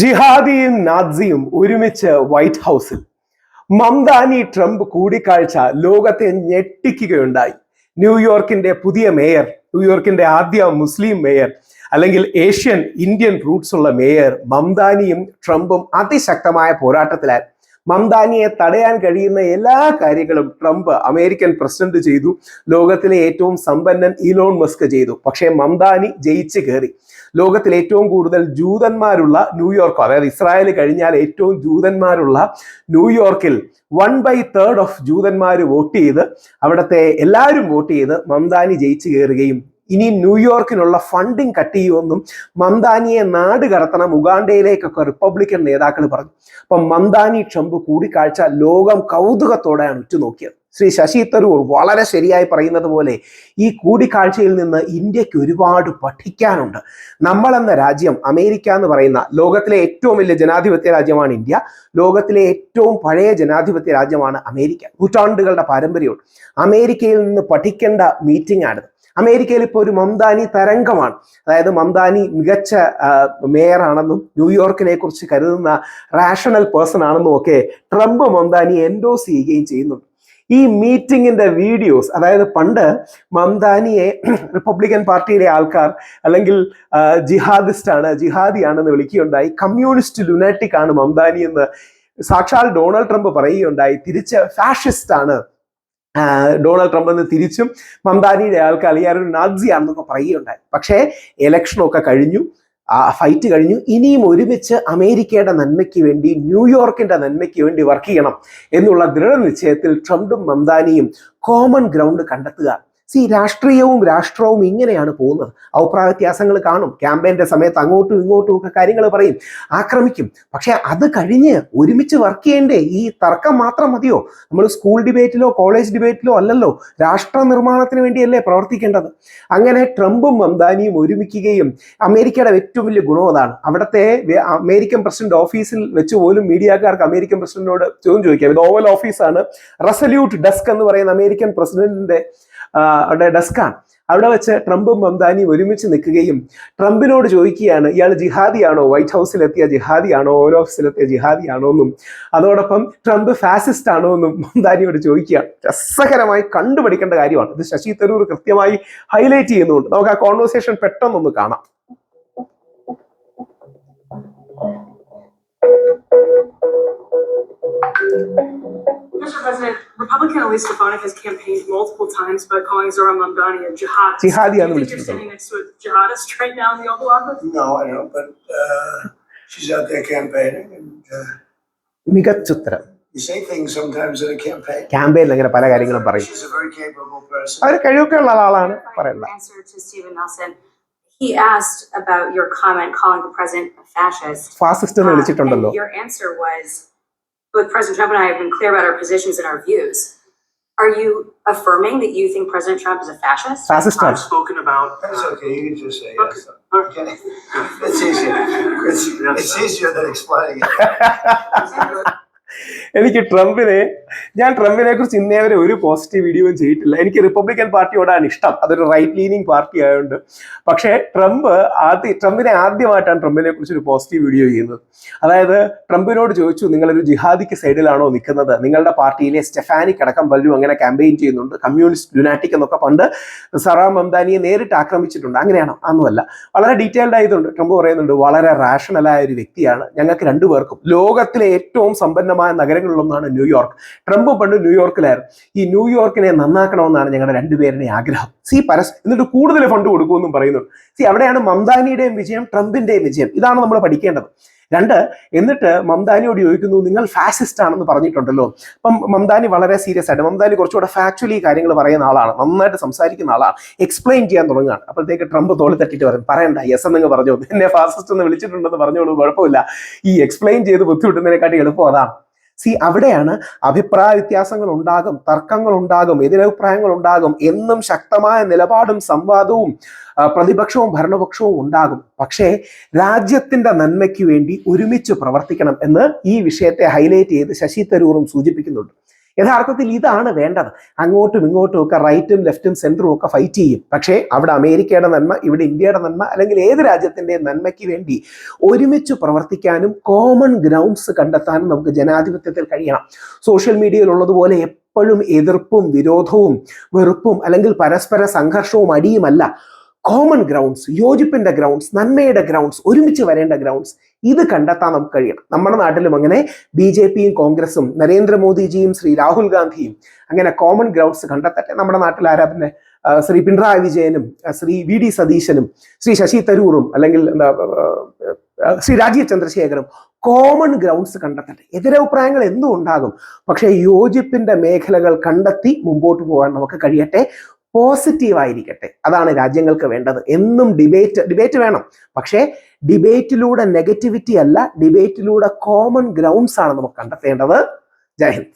ജിഹാദിയും നാസിയും ഒരുമിച്ച് വൈറ്റ് ഹൗസിൽ. മംദാനി ട്രംപ് കൂടിക്കാഴ്ച ലോകത്തെ ഞെട്ടിക്കുകയുണ്ടായി. ന്യൂയോർക്കിന്റെ പുതിയ മേയർ ന്യൂയോർക്കിന്റെ ആദ്യ മുസ്ലിം മേയർ അല്ലെങ്കിൽ ഏഷ്യൻ ഇന്ത്യൻ റൂട്ട്സ് ഉള്ള മേയർ മംദാനിയും ട്രംപും അതിശക്തമായ പോരാട്ടത്തിലായി മംദാനിയെ തടയാൻ കഴിയുന്ന എല്ലാ കാര്യങ്ങളും ട്രംപ് അമേരിക്കൻ പ്രസിഡന്റ് ചെയ്തു. ലോകത്തിലെ ഏറ്റവും സമ്പന്നൻ ഇലോൺ മസ്ക് ചെയ്തു. പക്ഷേ മംദാനി ജയിച്ച് കയറി. ലോകത്തിൽ ഏറ്റവും കൂടുതൽ ജൂതന്മാരുള്ള ന്യൂയോർക്ക് അതായത് ഇസ്രായേൽ കഴിഞ്ഞാൽ ഏറ്റവും ജൂതന്മാരുള്ള ന്യൂയോർക്കിൽ വൺ ബൈ തേർഡ് ഓഫ് ജൂതന്മാർ വോട്ട് ചെയ്ത് അവിടുത്തെ എല്ലാവരും വോട്ട് ചെയ്ത് മംദാനി ജയിച്ചു കയറുകയും ഇനി ന്യൂയോർക്കിനുള്ള ഫണ്ടിങ് കട്ട് ചെയ്യുമെന്നും മംദാനിയെ നാട് കടത്തണം ഉഗാണ്ടയിലേക്കൊക്കെ റിപ്പബ്ലിക്കൻ നേതാക്കൾ പറഞ്ഞു. അപ്പം മംദാനി ട്രംപ് കൂടിക്കാഴ്ച ലോകം കൗതുകത്തോടെയാണ് ഉറ്റുനോക്കിയത്. ശ്രീ ശശി തരൂർ വളരെ ശരിയായി പറയുന്നത് പോലെ ഈ കൂടിക്കാഴ്ചയിൽ നിന്ന് ഇന്ത്യയ്ക്ക് ഒരുപാട് പഠിക്കാനുണ്ട്. നമ്മളെന്ന രാജ്യം അമേരിക്ക എന്ന് പറയുന്ന ലോകത്തിലെ ഏറ്റവും വലിയ ജനാധിപത്യ രാജ്യമാണ് ഇന്ത്യ. ലോകത്തിലെ ഏറ്റവും പഴയ ജനാധിപത്യ രാജ്യമാണ് അമേരിക്ക. നൂറ്റാണ്ടുകളുടെ പാരമ്പര്യമുണ്ട്. അമേരിക്കയിൽ നിന്ന് പഠിക്കേണ്ട മീറ്റിംഗ് ആണിത്. അമേരിക്കയിൽ ഇപ്പോൾ ഒരു മംദാനി തരംഗമാണ്. അതായത് മംദാനി മികച്ച മേയറാണെന്നും ന്യൂയോർക്കിനെ കുറിച്ച് കരുതുന്ന റാഷണൽ പേഴ്സൺ ആണെന്നും ഒക്കെ ട്രംപ് മംദാനി എൻഡോസ് ചെയ്യുകയും ചെയ്യുന്നുണ്ട്. ഈ മീറ്റിംഗിന്റെ വീഡിയോസ് അതായത് പണ്ട് മംദാനിയെ റിപ്പബ്ലിക്കൻ പാർട്ടിയിലെ ആൾക്കാർ അല്ലെങ്കിൽ ജിഹാദിസ്റ്റ് ആണ് ജിഹാദി ജിഹാദിയാണെന്ന് വിളിക്കുകയുണ്ടായി. കമ്മ്യൂണിസ്റ്റ് ലുനാറ്റിക് ആണ് മംദാനി എന്ന് സാക്ഷാൽ ഡൊണാൾഡ് ട്രംപ് പറയുകയുണ്ടായി. തിരിച്ച് ഫാഷിസ്റ്റ് ആണ് ഡൊണാൾഡ് ട്രംപ് എന്ന് തിരിച്ചും മംദാനിയുടെ ആൾക്ക് ഒരു നാസിയാണെന്നൊക്കെ പറയുകയുണ്ടായി. പക്ഷേ ഇലക്ഷനൊക്കെ കഴിഞ്ഞു ആ ഫൈറ്റ് കഴിഞ്ഞു. ഇനിയും ഒരുമിച്ച് അമേരിക്കയുടെ നന്മയ്ക്ക് വേണ്ടി ന്യൂയോർക്കിന്റെ നന്മയ്ക്ക് വേണ്ടി വർക്ക് ചെയ്യണം എന്നുള്ള ദൃഢനിശ്ചയത്തിൽ ട്രംപും മംദാനിയും കോമൺ ഗ്രൗണ്ട് കണ്ടെത്തുക. സി രാഷ്ട്രീയവും രാഷ്ട്രവും ഇങ്ങനെയാണ് പോകുന്നത്. അഭിപ്രായ വ്യത്യാസങ്ങൾ കാണും. ക്യാമ്പയിന്റെ സമയത്ത് അങ്ങോട്ടും ഇങ്ങോട്ടും ഒക്കെ കാര്യങ്ങൾ പറയും. ആക്രമിക്കും. പക്ഷെ അത് കഴിഞ്ഞ് ഒരുമിച്ച് വർക്ക് ചെയ്യേണ്ടേ? ഈ തർക്കം മാത്രം മതിയോ? നമ്മൾ സ്കൂൾ ഡിബേറ്റിലോ കോളേജ് ഡിബേറ്റിലോ അല്ലല്ലോ രാഷ്ട്ര നിർമ്മാണത്തിന് വേണ്ടിയല്ലേ പ്രവർത്തിക്കേണ്ടത്? അങ്ങനെ ട്രംപും മംദാനിയും ഒരുമിക്കുകയും അമേരിക്കയുടെ ഏറ്റവും വലിയ ഗുണം അതാണ്. അവിടുത്തെ അമേരിക്കൻ പ്രസിഡന്റ് ഓഫീസിൽ വെച്ച് പോലും മീഡിയക്കാർക്ക് അമേരിക്കൻ പ്രസിഡന്റിനോട് ചോദ്യം ചോദിക്കാം. ഇത് ഓവൽ ഓഫീസാണ് റെസല്യൂട്ട് ഡെസ്ക് എന്ന് പറയുന്ന അമേരിക്കൻ പ്രസിഡന്റിന്റെ അവിടെ ഡെസ്കാണ് അവിടെ വെച്ച് ട്രംപും മംദാനിയും ഒരുമിച്ച് നിൽക്കുകയും ട്രംപിനോട് ചോദിക്കുകയാണ് ഇയാൾ ജിഹാദിയാണോ? വൈറ്റ് ഹൗസിലെത്തിയ ജിഹാദിയാണോ? ഓരോ ഓഫീസിലെത്തിയ ജിഹാദിയാണോ? എന്നും അതോടൊപ്പം ട്രംപ് ഫാസിസ്റ്റ് ആണോ എന്നും മംദാനിയോട് ചോദിക്കുകയാണ്. രസകരമായി കണ്ടുപഠിക്കേണ്ട കാര്യമാണ്. ഇത് ശശി തരൂർ കൃത്യമായി ഹൈലൈറ്റ് ചെയ്യുന്നുണ്ട്. നമുക്ക് ആ കോൺവെർസേഷൻ പെട്ടെന്നൊന്ന് കാണാം. Mr. President, Republican Elise Stefanik has campaigned multiple times by calling Zora Mamdani a jihadist. Jihadi Do ആണ് you think you're വിളിച്ചിട്ടുള്ളത് standing next to a jihadist right now in the Oval Office? No, I don't, but uh, she's out there campaigning and uh, മികച്ചുത്തരം you say things sometimes in a campaign. ക്യാമ്പയിനിൽ അങ്ങനെ പല കാര്യങ്ങളും പറയും She's a very capable person. അവർ കഴിവൊക്കെ ഉള്ള ആളാണ് പറയണ്ട Answer to Stephen Nelson. He asked about your comment calling the president a fascist. Fascist എന്ന് Uh, വിളിച്ചിട്ടുണ്ടല്ലോ and your answer was, both President Trump and I have been clear about our positions and our views. Are you affirming that you think President Trump is a fascist? Fascist I've spoken about. Uh, That's okay, you can just say yes. Okay. It's easier. It's, it's easier than explaining it. എനിക്ക് ട്രംപിനെ ഞാൻ ട്രംപിനെ കുറിച്ച് ഇന്നേ വരെ ഒരു positive വീഡിയോയും ചെയ്തിട്ടില്ല. എനിക്ക് റിപ്പബ്ലിക്കൻ പാർട്ടിയോടാണ് ഇഷ്ടം. അതൊരു റൈറ്റ് ലീനിങ് പാർട്ടി ആയതുകൊണ്ട് പക്ഷേ ട്രംപ് ആദ്യ ട്രംപിനെ ആദ്യമായിട്ടാണ് ട്രംപിനെ കുറിച്ച് ഒരു പോസിറ്റീവ് വീഡിയോ ചെയ്യുന്നത്. അതായത് ട്രംപിനോട് ചോദിച്ചു നിങ്ങളൊരു ജിഹാദിക്ക് സൈഡിലാണോ നിൽക്കുന്നത്? നിങ്ങളുടെ പാർട്ടിയിലെ സ്റ്റെഫാനിക് അടക്കം പലരും അങ്ങനെ ക്യാമ്പയിൻ ചെയ്യുന്നുണ്ട്. കമ്മ്യൂണിസ്റ്റ് ലുനാറ്റിക് എന്നൊക്കെ പണ്ട് സറാം മംദാനിയെ നേരിട്ട് ആക്രമിച്ചിട്ടുണ്ട്. അങ്ങനെയാണോ. അന്നുമല്ല വളരെ ഡീറ്റെയിൽഡ് ആയതുകൊണ്ട് ട്രംപ് പറയുന്നുണ്ട് വളരെ റാഷണലായ ഒരു വ്യക്തിയാണ്. ഞങ്ങൾക്ക് രണ്ടുപേർക്കും ലോകത്തിലെ ഏറ്റവും സമ്പന്നമായ നഗരങ്ങളിലൊന്നാണ് ന്യൂയോർക്ക് ട്രംപ് പണ്ട് ന്യൂയോർക്കിലായിരുന്നു ഈ ന്യൂയോർക്കിനെ നന്നാക്കണമെന്നാണ് ഞങ്ങളുടെ രണ്ടുപേരുടെ ആഗ്രഹം. സി പരസ് എന്നിട്ട് കൂടുതൽ ഫണ്ട് കൊടുക്കുമെന്നും പറയുന്നു. സി അവിടെയാണ് മംദാനിയുടെയും വിജയം ട്രംപിന്റെയും വിജയം. ഇതാണ് നമ്മൾ പഠിക്കേണ്ടത്. രണ്ട് എന്നിട്ട് മംദാനിയോട് ചോദിക്കുന്നു നിങ്ങൾ ഫാസിസ്റ്റ് ആണെന്ന് പറഞ്ഞിട്ടുണ്ടല്ലോ. അപ്പം മംദാനി വളരെ സീരിയസ് ആയിട്ട് മംദാനി കുറച്ചുകൂടെ ഫാക്ച്വലി കാര്യങ്ങൾ പറയുന്ന ആളാണ് നന്നായിട്ട് സംസാരിക്കുന്ന ആളാണ് എക്സ്പ്ലെയിൻ ചെയ്യാൻ തുടങ്ങുകയാണ്. അപ്പോഴത്തേക്ക് ട്രംപ് തോളി തട്ടിട്ട് പറയും പറയണ്ട യെസ് എന്നങ്ങ് പറഞ്ഞു. എന്നെ ഫാസിസ്റ്റ് എന്ന് വിളിച്ചിട്ടുണ്ടെന്ന് പറഞ്ഞോളൂ കുഴപ്പമില്ല. ഈ എക്സ്പ്ലെയിൻ ചെയ്ത് ബുദ്ധിമുട്ടുന്നതിനെക്കാട്ടി എളുപ്പം അതാണ്. സി അവിടെയാണ് അഭിപ്രായ വ്യത്യാസങ്ങൾ ഉണ്ടാകും തർക്കങ്ങൾ ഉണ്ടാകും എതിരഭിപ്രായങ്ങൾ ഉണ്ടാകും എന്നും ശക്തമായ നിലപാടും സംവാദവും പ്രതിപക്ഷവും ഭരണപക്ഷവും ഉണ്ടാകും. പക്ഷേ രാജ്യത്തിന്റെ നന്മയ്ക്ക് വേണ്ടി ഒരുമിച്ച് പ്രവർത്തിക്കണം എന്ന് ഈ വിഷയത്തെ ഹൈലൈറ്റ് ചെയ്ത് ശശി തരൂറും സൂചിപ്പിക്കുന്നുണ്ട്. യഥാർത്ഥത്തിൽ ഇതാണ് വേണ്ടത്. അങ്ങോട്ടും ഇങ്ങോട്ടും ഒക്കെ റൈറ്റും ലെഫ്റ്റും സെന്ററും ഒക്കെ ഫൈറ്റ് ചെയ്യും. പക്ഷേ അവിടെ അമേരിക്കയുടെ നന്മ ഇവിടെ ഇന്ത്യയുടെ നന്മ അല്ലെങ്കിൽ ഏത് രാജ്യത്തിന്റെയും നന്മയ്ക്ക് വേണ്ടി ഒരുമിച്ച് പ്രവർത്തിക്കാനും കോമൺ ഗ്രൗണ്ട്സ് കണ്ടെത്താനും നമുക്ക് ജനാധിപത്യത്തിൽ കഴിയണം. സോഷ്യൽ മീഡിയയിലുള്ളതുപോലെ എപ്പോഴും എതിർപ്പും വിരോധവും വെറുപ്പും അല്ലെങ്കിൽ പരസ്പര സംഘർഷവും അടിയുമല്ല. കോമൺ ഗ്രൗണ്ട്സ് യോജിപ്പിന്റെ ഗ്രൗണ്ട്സ് നന്മയുടെ ഗ്രൗണ്ട്സ് ഒരുമിച്ച് വരേണ്ട ഗ്രൗണ്ട്സ് ഇത് കണ്ടെത്താൻ നമുക്ക് കഴിയണം. നമ്മുടെ നാട്ടിലും അങ്ങനെ ബി ജെ പിയും കോൺഗ്രസും നരേന്ദ്രമോദിജിയും ശ്രീ രാഹുൽ ഗാന്ധിയും അങ്ങനെ കോമൺ ഗ്രൗണ്ട്സ് കണ്ടെത്തട്ടെ. നമ്മുടെ നാട്ടിൽ ആരാ പിന്നെ ശ്രീ പിണറായി വിജയനും ശ്രീ വി ഡി സതീശനും ശ്രീ ശശി തരൂറും അല്ലെങ്കിൽ എന്താ ശ്രീ രാജീവ് ചന്ദ്രശേഖരും കോമൺ ഗ്രൗണ്ട്സ് കണ്ടെത്തട്ടെ. എതിരഭിപ്രായങ്ങൾ എന്തും ഉണ്ടാകും. പക്ഷേ യോജിപ്പിന്റെ മേഖലകൾ കണ്ടെത്തി മുമ്പോട്ട് പോകാൻ നമുക്ക് കഴിയട്ടെ. പോസിറ്റീവ് ആയിരിക്കട്ടെ അതാണ് രാജ്യങ്ങൾക്ക് വേണ്ടത്. എന്നും ഡിബേറ്റ് ഡിബേറ്റ് വേണം. പക്ഷേ ഡിബേറ്റിലൂടെ നെഗറ്റിവിറ്റി അല്ല ഡിബേറ്റിലൂടെ കോമൺ ഗ്രൗണ്ട്സ് ആണ് നമുക്ക് കണ്ടെത്തേണ്ടത്. ജയ് ഹിന്ദ്.